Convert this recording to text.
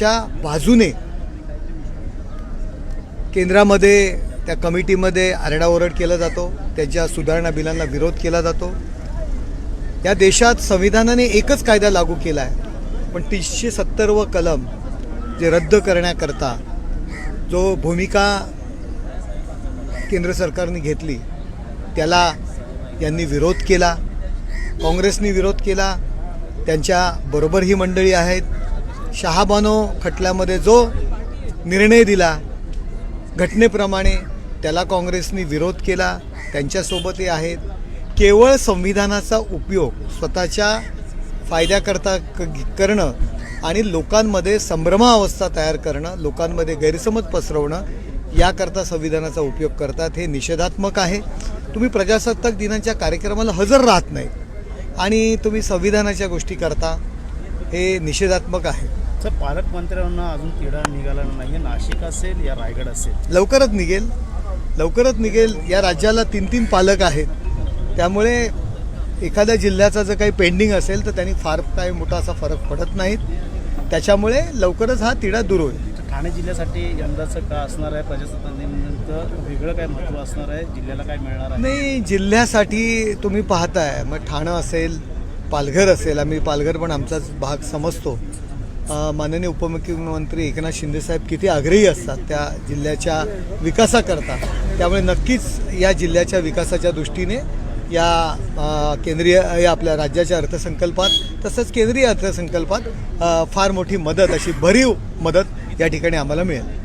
त्यांच्या बाजूने केंद्रामध्ये त्या कमिटीमध्ये आरडाओरड केला जातो त्यांच्या सुधारणा बिलांना विरोध केला जातो. या देशात संविधानाने एकच कायदा लागू केला आहे पण तीनशे सत्तर व कलम जे रद्द करण्याकरता जो भूमिका केंद्र सरकारने घेतली त्याला यांनी विरोध केला काँग्रेसनी विरोध केला त्यांच्या बरोबर ही मंडळी आहेत शहाबानो खटल्यामध्ये जो निर्णय दिला घटनेप्रमाणे त्याला काँग्रेसनी विरोध केला त्यांच्यासोबतही आहेत. केवळ संविधानाचा उपयोग स्वतःच्या फायद्याकरता क करणं आणि लोकांमध्ये संभ्रमावस्था तयार करणं लोकांमध्ये गैरसमज पसरवणं याकरता संविधानाचा उपयोग करतात हे निषेधात्मक आहे. तुम्ही प्रजासत्ताक दिनाच्या कार्यक्रमाला हजर राहत नाही आणि तुम्ही संविधानाच्या गोष्टी करता हे निषेधात्मक आहे. सर पालकमंत्र्यांना अजून तिढा निघाला नाही नाशिक असेल या रायगड असेल. लवकरच निघेल. लवकरच निघेल. या राज्याला तीन तीन पालक आहेत. त्यामुळे एखाद्या जिल्ह्याचा जर काही पेंडिंग असेल तर त्यांनी फार काही मोठा असा फरक पडत नाहीत. त्याच्यामुळे लवकरच हा तिढा दूर होईल. ठाणे जिल्ह्यासाठी यंदाचं का असणार आहे? प्रजासत्ताक दिनानिमित्त वेगळं काय महत्त्व असणार आहे? जिल्ह्याला काय मिळणार आहे? नाही जिल्ह्यासाठी तुम्ही पाहताय. मग ठाणं असेल पालघर असेल. आम्ही पालघर पण आमचाच भाग समजतो. माननीय उपमुख्यमंत्री एकनाथ शिंदेसाहेब किती आग्रही असतात त्या जिल्ह्याच्या विकासाकरता. त्यामुळे नक्कीच या जिल्ह्याच्या विकासाच्या दृष्टीने या केंद्रीय या आपल्या राज्याच्या अर्थसंकल्पात तसंच केंद्रीय अर्थसंकल्पात फार मोठी मदत अशी भरीव मदत या ठिकाणी आम्हाला मिळेल.